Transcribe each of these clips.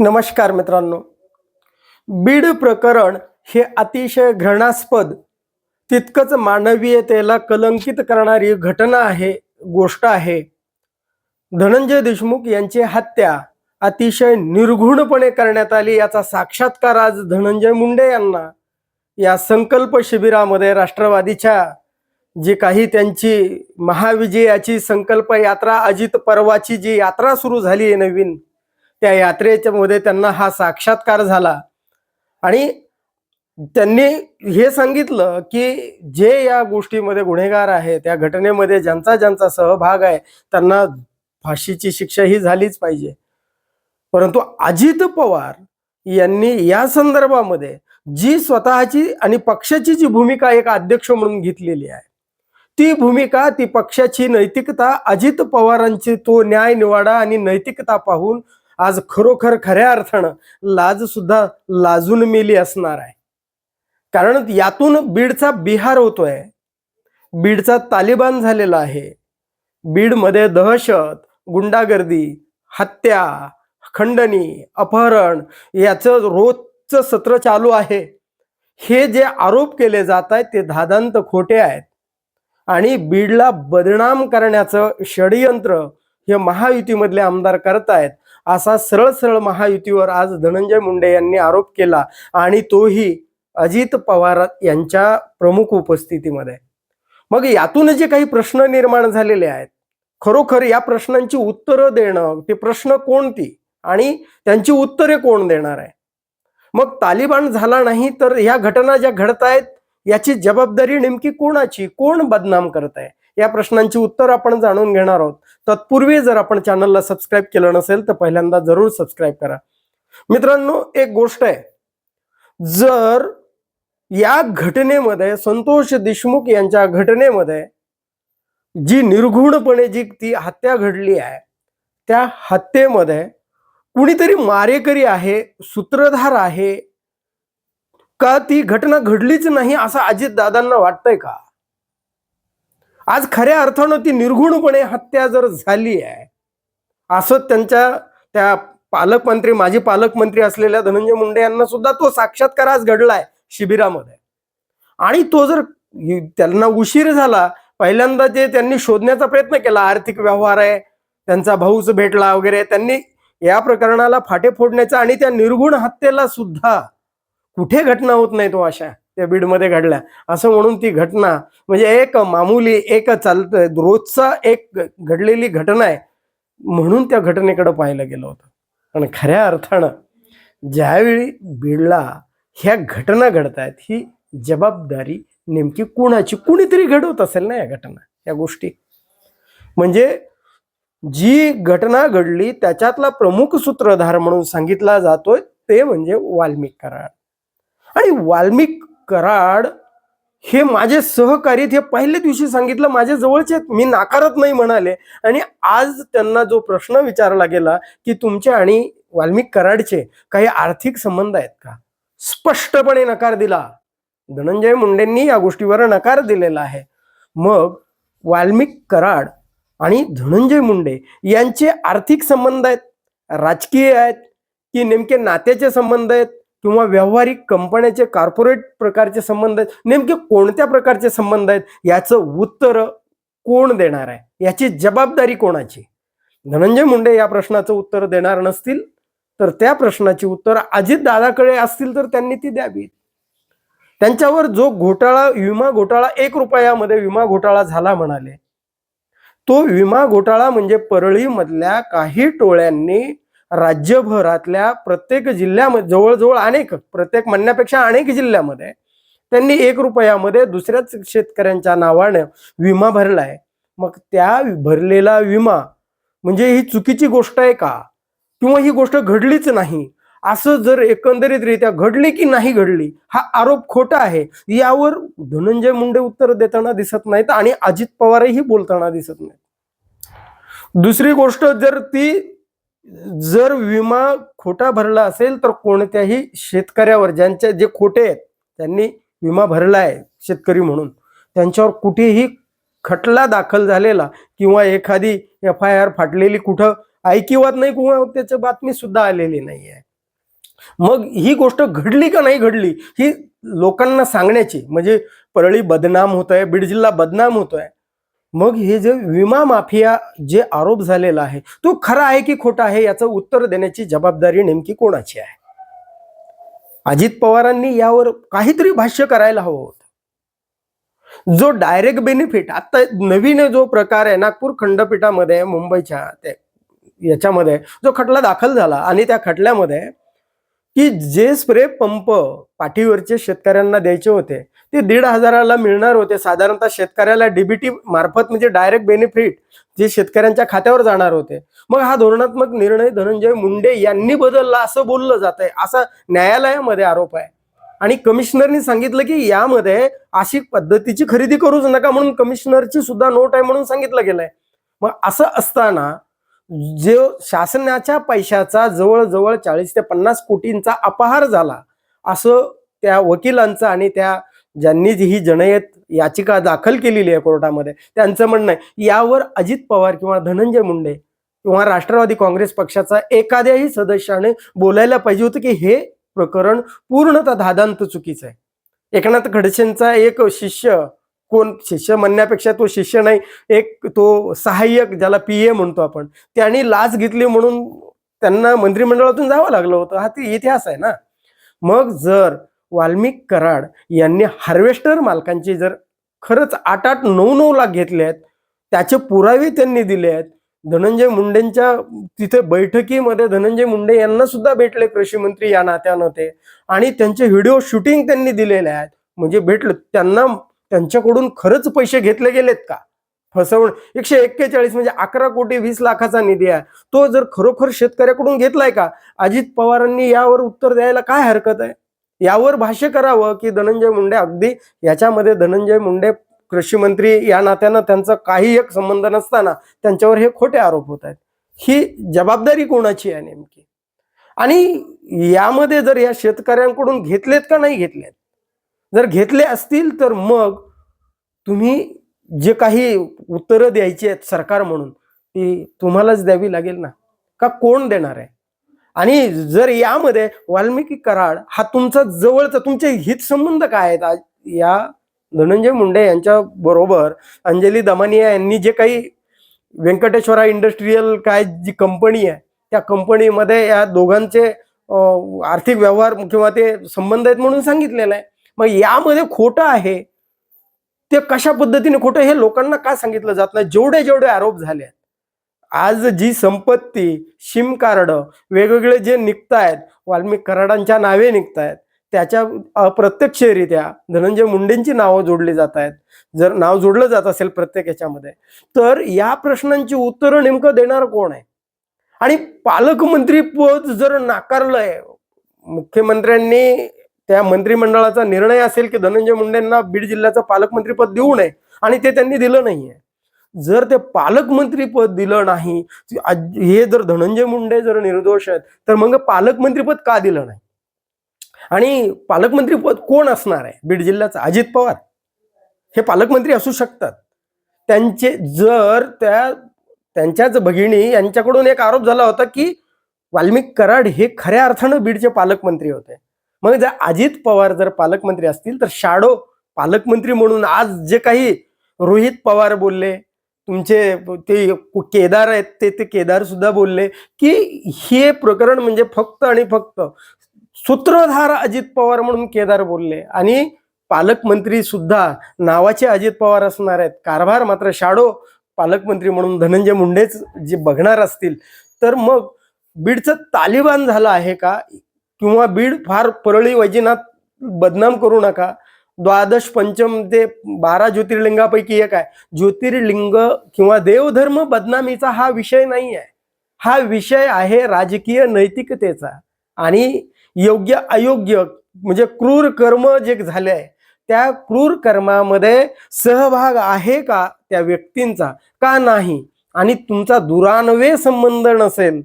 नमस्कार मित्रांनो. बीड प्रकरण हे अतिशय घृणास्पद तितकंच मानवीयतेला कलंकित करणारी घटना आहे गोष्ट आहे. धनंजय देशमुख यांची हत्या अतिशय निर्घुणपणे करण्यात आली याचा साक्षात्कार आज धनंजय मुंडे यांना या संकल्प शिबिरामध्ये राष्ट्रवादीच्या जी काही त्यांची महाविजयाची संकल्प यात्रा अजित पर्वाची जी यात्रा सुरू झाली आहे नवीन त्या यात्रेच्या मध्ये त्यांना हा साक्षात्कार झाला. आणि त्यांनी हे सांगितलं की जे या गोष्टीमध्ये गुन्हेगार आहे त्या घटनेमध्ये ज्यांचा ज्यांचा सहभाग आहे त्यांना फाशीची शिक्षा ही झालीच पाहिजे. परंतु अजित पवार यांनी या संदर्भामध्ये जी स्वतःची आणि पक्षाची जी भूमिका एक अध्यक्ष म्हणून घेतलेली आहे ती भूमिका ती पक्षाची नैतिकता अजित पवारांची तो न्याय निवाडा आणि नैतिकता पाहून आज खरोखर खऱ्या अर्थानं लाज सुद्धा लाजून मेली असणार आहे. कारण यातून बीडचा बिहार होतोय. बीडचा तालिबान झालेला आहे. बीडमध्ये दहशत गुंडागर्दी हत्या खंडणी अपहरण याचं रोजचं सत्र चालू आहे. हे जे आरोप केले जात आहेत ते धादांत खोटे आहेत. आणि बीडला बदनाम करण्याचं षडयंत्र हे महायुतीमधले आमदार करतायत. असा सरळ सरळ महायुतीवर आज धनंजय मुंडे यांनी आरोप केला आणि तोही अजित पवार यांच्या प्रमुख उपस्थितीमध्ये. मग यातून जे काही प्रश्न निर्माण झालेले आहेत खरोखर या प्रश्नांची उत्तरं देणं ते प्रश्न कोणती आणि त्यांची उत्तरे कोण देणार आहे? मग तालिबान झाला नाही तर ह्या घटना ज्या घडत आहेत याची जबाबदारी नेमकी कोणाची? कोण बदनाम करत आहे या प्रश्नांची उत्तर आपण जाणून घेणार आहोत. तत्पूर्वी जर आपण चॅनलला सबस्क्राईब केलं नसेल तर पहिल्यांदा जरूर सबस्क्राईब करा. मित्रांनो एक गोष्ट आहे. जर या घटनेमध्ये संतोष देशमुख यांच्या घटनेमध्ये जी निर्घुणपणे जी ती हत्या घडली आहे त्या हत्येमध्ये कुणीतरी मारेकरी आहे सूत्रधार आहे का ती घटना घडलीच नाही असं अजित दादांना वाटतंय का? आज खऱ्या अर्थानं ती निर्घुणपणे हत्या जर झाली आहे असं त्यांच्या त्या पालकमंत्री माजी पालकमंत्री असलेल्या धनंजय मुंडे यांना सुद्धा तो साक्षात्कार आज घडलाय शिबिरामध्ये. आणि तो जर त्यांना उशीर झाला पहिल्यांदा जे त्यांनी शोधण्याचा प्रयत्न केला आर्थिक व्यवहार आहे त्यांचा भाऊच भेटला वगैरे त्यांनी या प्रकरणाला फाटे फोडण्याचा आणि त्या निर्गुण हत्येला सुद्धा कुठे घटना होत नाही तो अशा? त्या बीडमध्ये घडल्या. असं म्हणून ती घटना म्हणजे एक मामूली एक चालत रोजचा एक घडलेली घटना आहे म्हणून त्या घटनेकडे पाहिलं गेलं होतं. आणि खऱ्या अर्थानं ज्यावेळी बीडला ह्या घटना घडत आहेत ही जबाबदारी नेमकी कुणाची? कुणीतरी घडवत असेल ना या घटना या गोष्टी. म्हणजे जी घटना घडली त्याच्यातला प्रमुख सूत्रधार म्हणून सांगितला जातोय ते म्हणजे वाल्मिक कराड. आणि वाल्मिक कराड हे माझे सहकारी हे पहिल्या दिवशी सांगितलं माझ्या जवळचे आहेत. मी नाकारत नाही म्हणाले. आणि आज त्यांना जो प्रश्न विचारला गेला की तुमचे आणि वाल्मिक कराडचे काही आर्थिक संबंध आहेत का? स्पष्टपणे नकार दिला. धनंजय मुंडेंनी या गोष्टीवर नकार दिलेला आहे. मग वाल्मिक कराड आणि धनंजय मुंडे यांचे आर्थिक संबंध आहेत? राजकीय आहेत? की नेमके नात्याचे संबंध आहेत? किंवा व्यावहारिक कंपन्याचे कॉर्पोरेट प्रकारचे संबंध आहेत नेमके कोणत्या प्रकारचे संबंध आहेत याचं उत्तर कोण देणार आहे? याची जबाबदारी कोणाची? धनंजय मुंडे या प्रश्नाचं उत्तर देणार नसतील तर त्या प्रश्नाची उत्तर अजित दादाकडे असतील तर त्यांनी ती द्यावी. त्यांच्यावर जो घोटाळा विमा घोटाळा एक रुपयामध्ये विमा घोटाळा झाला म्हणाले तो विमा घोटाळा म्हणजे परळीमधल्या काही टोळ्यांनी राज्यभरातल्या प्रत्येक जिल्ह्यामध्ये जवळजवळ अनेक प्रत्येक म्हणण्यापेक्षा अनेक जिल्ह्यामध्ये त्यांनी एक रुपयामध्ये दुसऱ्याच शेतकऱ्यांच्या नावानं विमा भरलाय मग त्या भरलेला विमा म्हणजे ही चुकीची गोष्ट आहे का? किंवा ही गोष्ट घडलीच नाही? असं जर एकंदरीतरित्या घडली की नाही घडली हा आरोप खोटा आहे यावर धनंजय मुंडे उत्तर देताना दिसत नाहीत आणि अजित पवारही बोलताना दिसत नाहीत. दुसरी गोष्ट जर ती जर विमा खोटा भरला असेल तर कोणत्याही शेतकऱ्यावर ज्यांच्या जे खोटे आहेत त्यांनी विमा भरला आहे शेतकरी म्हणून. त्यांच्यावर कुठेही खटला दाखल झालेला किंवा एखादी एफ आय आर फाटलेली कुठं ऐकिवात नाही किंवा त्याची बातमी सुद्धा आलेली नाही आहे. मग ही गोष्ट घडली का नाही घडली ही लोकांना सांगण्याची म्हणजे परळी बदनाम होत आहे बीड जिल्हा बदनाम होतोय मग हे जे विमा माफिया जे आरोप झालेला आहे तो खरा आहे की खोटा आहे याचं उत्तर देण्याची जबाबदारी नेमकी कोणाची आहे? अजित पवारांनी यावर काहीतरी भाष्य करायला हवं होतं. जो डायरेक्ट बेनिफिट आता नवीन जो प्रकार आहे नागपूर खंडपीठामध्ये मुंबईच्या याच्यामध्ये जो खटला दाखल झाला आणि त्या खटल्यामध्ये की जे स्प्रे पंप पाठीवरचे शेतकऱ्यांना द्यायचे होते ते दीड हजाराला मिळणार होते. साधारणतः शेतकऱ्याला डीबीटी मार्फत म्हणजे डायरेक्ट बेनिफिट जे शेतकऱ्यांच्या खात्यावर जाणार होते. मग हा धोरणात्मक निर्णय धनंजय मुंडे यांनी बदलला असं बोललं जात आहे असा न्यायालयामध्ये आरोप आहे. आणि कमिशनरनी सांगितलं की यामध्ये अशी पद्धतीची खरेदी करूच नका म्हणून कमिशनरची सुद्धा नोट आहे म्हणून सांगितलं गेलंय. मग असं असताना जे शासनाच्या पैशाचा जवळजवळ चाळीस ते पन्नास कोटींचा अपहार झाला असं त्या वकिलांचं आणि त्या ज्यांनी जी ही जनयत याचिका दाखल केलेली आहे कोर्टामध्ये त्यांचं म्हणणं आहे यावर अजित पवार किंवा धनंजय मुंडे किंवा राष्ट्रवादी काँग्रेस पक्षाचा एखाद्याही सदस्याने बोलायला पाहिजे होतं की हे प्रकरण पूर्णतः धादांत चुकीचं आहे. एकनाथ खडसेंचा एक शिष्य कोण शिष्य म्हणण्यापेक्षा तो शिष्य नाही एक तो सहाय्यक ज्याला पी ए म्हणतो आपण त्यांनी लाच घेतली म्हणून त्यांना मंत्रिमंडळातून जावं लागलं होतं. हा ते इतिहास आहे ना. मग जर वाल्मिक कराड यांनी हार्वेस्टर मालकांची जर खरंच आठ आठ नऊ नऊ लाख घेतले आहेत त्याचे पुरावे त्यांनी दिले आहेत. धनंजय मुंडेंच्या तिथे बैठकीमध्ये धनंजय मुंडे यांना सुद्धा भेटले कृषी मंत्री या नात्यानं ते. आणि त्यांचे व्हिडिओ शूटिंग त्यांनी दिलेले आहेत. म्हणजे भेटलं त्यांना त्यांच्याकडून खरंच पैसे घेतले गेलेत का? फसवण एकशे एक्केचाळीस म्हणजे अकरा कोटी वीस लाखाचा निधी आहे. तो जर खरोखर शेतकऱ्याकडून घेतलाय का? अजित पवारांनी यावर उत्तर द्यायला काय हरकत आहे? यावर भाष्य करावं की धनंजय मुंडे अगदी याच्यामध्ये धनंजय मुंडे कृषी मंत्री या नात्यानं त्यांचा काही एक संबंध नसताना त्यांच्यावर हे खोटे आरोप होत आहेत. ही जबाबदारी कोणाची आहे नेमकी? आणि यामध्ये जर या शेतकऱ्यांकडून घेतलेत का नाही घेतलेत? जर घेतले असतील तर मग तुम्ही जे काही उत्तरं द्यायची आहेत सरकार म्हणून ती तुम्हालाच द्यावी लागेल ना? का कोण देणार आहे? आणि जर यामध्ये वाल्मिकी कराड हा तुमचा जवळचा तुमचे हितसंबंध काय आहेत? या धनंजय मुंडे यांच्या बरोबर अंजली दमानिया यांनी जे काही व्यंकटेश्वरा इंडस्ट्रीयल काय जी कंपनी आहे त्या कंपनीमध्ये या दोघांचे आर्थिक व्यवहार किंवा ते संबंध आहेत म्हणून सांगितलेलं आहे. मग यामध्ये खोटं आहे? ते कशा पद्धतीने खोटं हे लोकांना का सांगितलं जात नाही? जेवढे जेवढे आरोप झाले आहेत आज जी संपत्ती शिम कार्ड वेगवेगळे जे निघतायत वाल्मिक कराडांच्या नावे निघतायत त्याच्या अप्रत्यक्षरित्या धनंजय मुंडेंची नावं जोडली जात आहेत जर नाव जोडलं जात असेल प्रत्येक याच्यामध्ये तर या प्रश्नांची उत्तरं नेमकं देणार कोण आहे? आणि पालकमंत्री पद जर नाकारलंय मुख्यमंत्र्यांनी त्या मंत्रिमंडळाचा निर्णय असेल की धनंजय मुंडेंना बीड जिल्ह्याचं पालकमंत्रीपद देऊ नये आणि ते त्यांनी दिलं नाहीये. जर ते पालकमंत्री पद दिलं नाही आज- हे जर धनंजय मुंडे जर निर्दोष आहेत तर मग पालकमंत्रीपद का दिलं नाही? आणि पालकमंत्रीपद कोण असणार आहे? बीड जिल्ह्याचं अजित पवार. हे पालकमंत्री असू शकतात. त्यांचे जर त्या त्यांच्याच भगिनी यांच्याकडून एक आरोप झाला होता की वाल्मिक कराड हे खऱ्या अर्थानं बीडचे पालकमंत्री होते. मग जर अजित पवार जर पालकमंत्री असतील तर शाडो पालकमंत्री म्हणून आज जे काही रोहित पवार बोलले तुमचे ते केदार आहेत ते ते केदार सुद्धा बोलले की हे प्रकरण म्हणजे फक्त आणि फक्त सूत्रधार अजित पवार म्हणून केदार बोलले आणि पालकमंत्री सुद्धा नावाचे अजित पवार असणार आहेत. कारभार मात्र शाडो पालकमंत्री म्हणून धनंजय मुंडेच जे बघणार असतील. तर मग बीडचं तालिबान झालं आहे का? किंवा बीड फार परळी वैजीनाथ बदनाम करू नका. द्वादश पंचम ते बारा ज्योतिर्लिंगापैकी एक आहे. ज्योतिर्लिंग किंवा देवधर्म बदनामीचा हा विषय नाही आहे. हा विषय आहे राजकीय नैतिकतेचा. आणि योग्य अयोग्य म्हणजे क्रूर कर्म जे झाले आहे त्या क्रूर कर्मामध्ये सहभाग आहे का त्या व्यक्तींचा? का नाही? आणि तुमचा दुरान्वय संबंध नसेल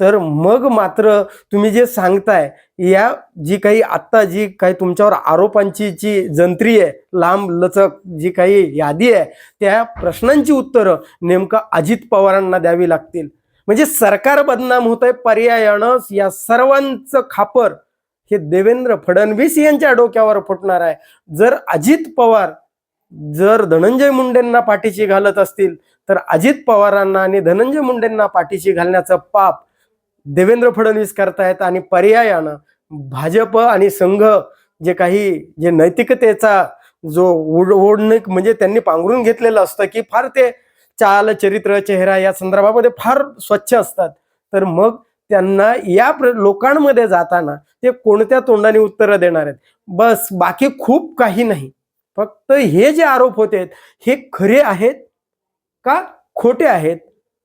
तर मग मात्र तुम्ही जे सांगताय या जी काही आत्ता जी काही तुमच्यावर आरोपांची जी जंत्री आहे लांब लचक जी काही यादी आहे त्या प्रश्नांची उत्तरं नेमकं अजित पवारांना द्यावी लागतील. म्हणजे सरकार बदनाम होत आहे पर्यायानं या सर्वांचं खापर हे देवेंद्र फडणवीस यांच्या डोक्यावर फुटणार आहे. जर अजित पवार जर धनंजय मुंडेंना पाठीशी घालत असतील तर अजित पवारांना आणि धनंजय मुंडेंना पाठीशी घालण्याचं पाप देवेंद्र फडणवीस करतायत आणि पर्यायानं भाजप आणि संघ जे काही जे नैतिकतेचा जो ओढ ओढणीक म्हणजे त्यांनी पांघरून घेतलेलं असतं की फार ते चाल चरित्र चेहरा या संदर्भामध्ये फार स्वच्छ असतात. तर मग त्यांना या प्र- लोकांमध्ये जाताना ते कोणत्या तोंडाने उत्तरं देणार आहेत? बस बाकी खूप काही नाही. फक्त हे जे आरोप होते हे खरे आहेत का खोटे आहेत?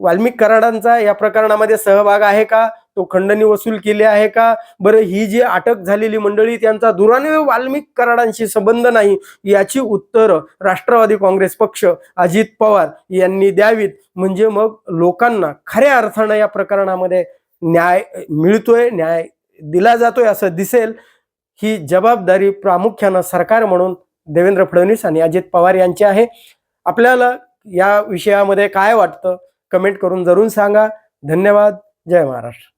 वाल्मिक कराडांचा या प्रकरणामध्ये सहभाग आहे का? तो खंडणी वसूल केली आहे का? बरं ही जी अटक झालेली मंडळी त्यांचा दुराने वाल्मिक कराडांशी संबंध नाही याची उत्तरं राष्ट्रवादी काँग्रेस पक्ष अजित पवार यांनी द्यावीत. म्हणजे मग लोकांना खऱ्या अर्थानं या प्रकरणामध्ये न्याय मिळतोय न्याय दिला जातोय असं दिसेल. ही जबाबदारी प्रामुख्यानं सरकार म्हणून देवेंद्र फडणवीस आणि अजित पवार यांची आहे. आपल्याला या विषयामध्ये काय वाटतं? कमेंट करून जरूर सांगा. धन्यवाद. जय महाराष्ट्र.